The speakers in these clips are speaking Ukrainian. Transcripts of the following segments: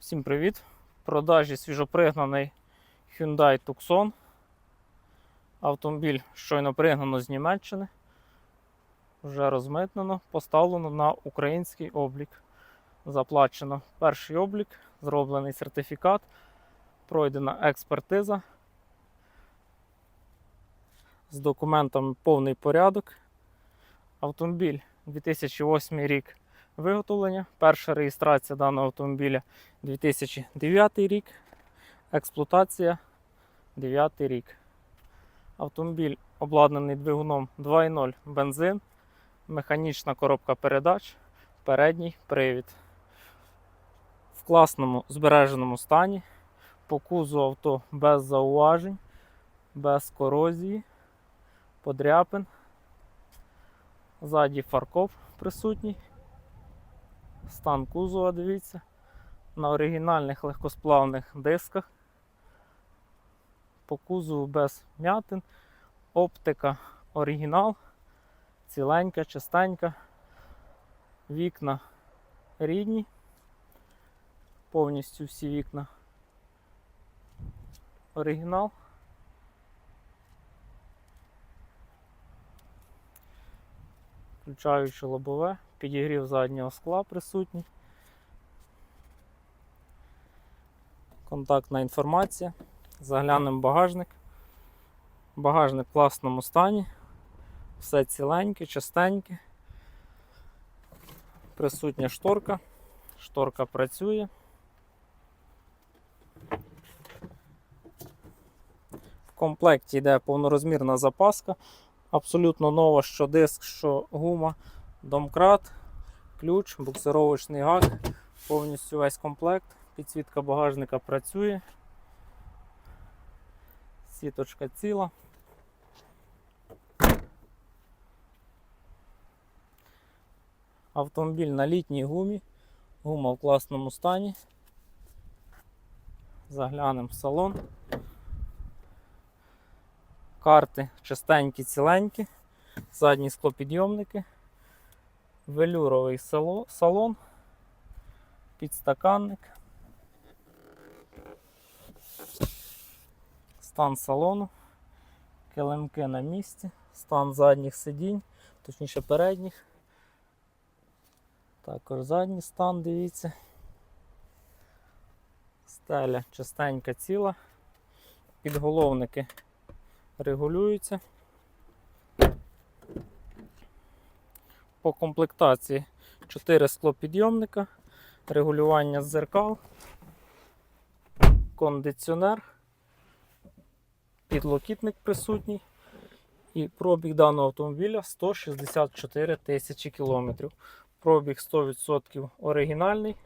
Всім привіт! В продажі свіжопригнаний Hyundai Tucson. Автомобіль щойно пригнано з Німеччини. Вже розмитнено, поставлено на український облік. Заплачено перший облік, зроблений сертифікат, пройдена експертиза. З документами повний порядок. Автомобіль 2008 рік виготовлення. Перша реєстрація даного автомобіля 2009 рік. Експлуатація 9 рік. Автомобіль обладнаний двигуном 2.0 бензин, механічна коробка передач, передній привід. В класному збереженому стані. По кузу авто без зауважень, без корозії, подряпин. Ззаді фаркоп присутній. Стан кузова, дивіться. На оригінальних легкосплавних дисках. По кузову без м'ятин. Оптика оригінал. Ціленька, чистенька. Вікна рідні. Повністю всі вікна. Оригінал. Включаючи лобове, підігрів заднього скла присутній. Контактна інформація. Заглянемо багажник. Багажник в класному стані. Все ціленьке, чистеньке. Присутня шторка. Шторка працює. В комплекті йде повнорозмірна запаска. Абсолютно нова, що диск, що гума, домкрат, ключ, буксировочний гак, повністю весь комплект. Підсвітка багажника працює. Сіточка ціла. Автомобіль на літній гумі. Гума в класному стані. Заглянемо в салон. Карти чистенькі, ціленькі, задні склопідйомники, велюровий салон, підстаканник, стан салону, килимки на місці, стан задніх сидінь, точніше передніх. Також задній стан, дивіться. Стеля чистенька ціла, підголовники регулюються. По комплектації 4 склопідйомника, регулювання зеркал, кондиціонер, підлокітник присутній. І пробіг даного автомобіля 164 тисячі кілометрів. Пробіг 100% оригінальний.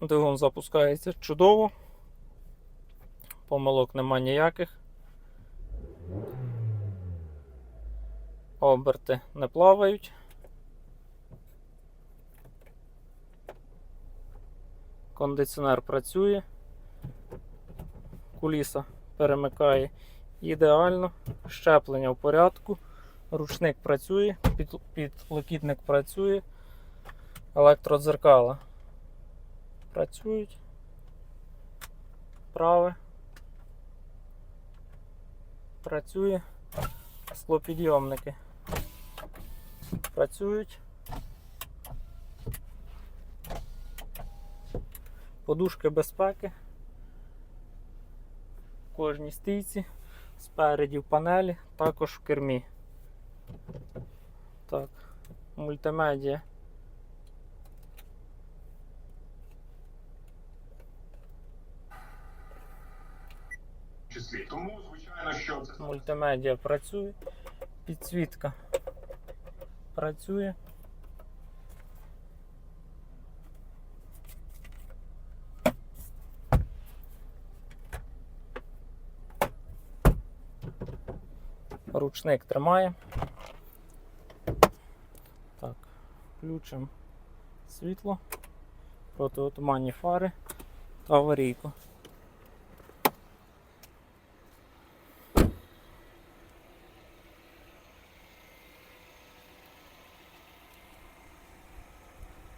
Двигун запускається чудово. Помилок нема ніяких. Оберти не плавають. Кондиціонер працює. Куліса перемикає ідеально. Щеплення в порядку. Ручник працює, під- підлокітник працює. Електродзеркала працюють. Праве. Працює. Склопідйомники. Працюють. Подушки безпеки. В кожній стійці. Спереді в панелі, також в кермі. Так, мультимедіа. Тому, звичайно, що це Мультимедіа працює. Підсвітка працює. Ручник тримає. Так, включимо світло, протиотуманні фари та аварійку.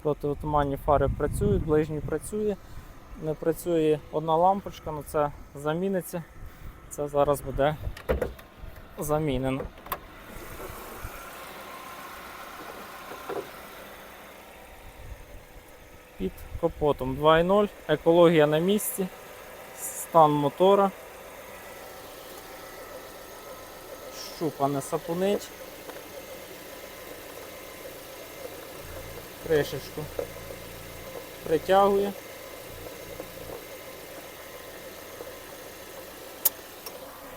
Протиотуманні фари працюють, ближній працює. Не працює одна лампочка, але це заміниться. Це зараз буде замінено. Під капотом 2.0, екологія на місці, стан мотора. Щупа не сапунить. Кришечку притягує.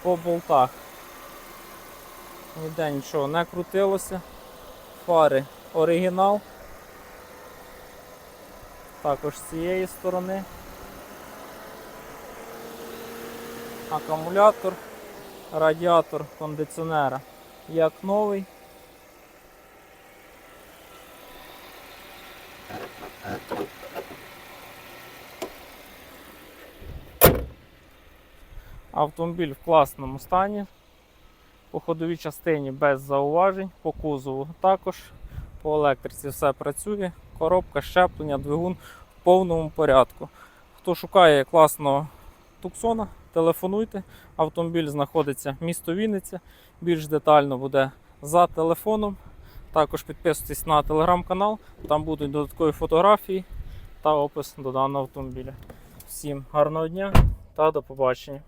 По болтах ніде нічого не крутилося. Фари оригінал. Також з цієї сторони. Акумулятор, радіатор кондиціонера як новий. Автомобіль в класному стані. По ходовій частині без зауважень, по кузову також. По електриці все працює. Коробка, щеплення, двигун в повному порядку. Хто шукає класного туксона, телефонуйте. Автомобіль знаходиться в місто Вінниця. Більш детально буде за телефоном. Також підписуйтесь на телеграм-канал, там будуть додаткові фотографії та опис до даного автомобіля. Всім гарного дня та до побачення.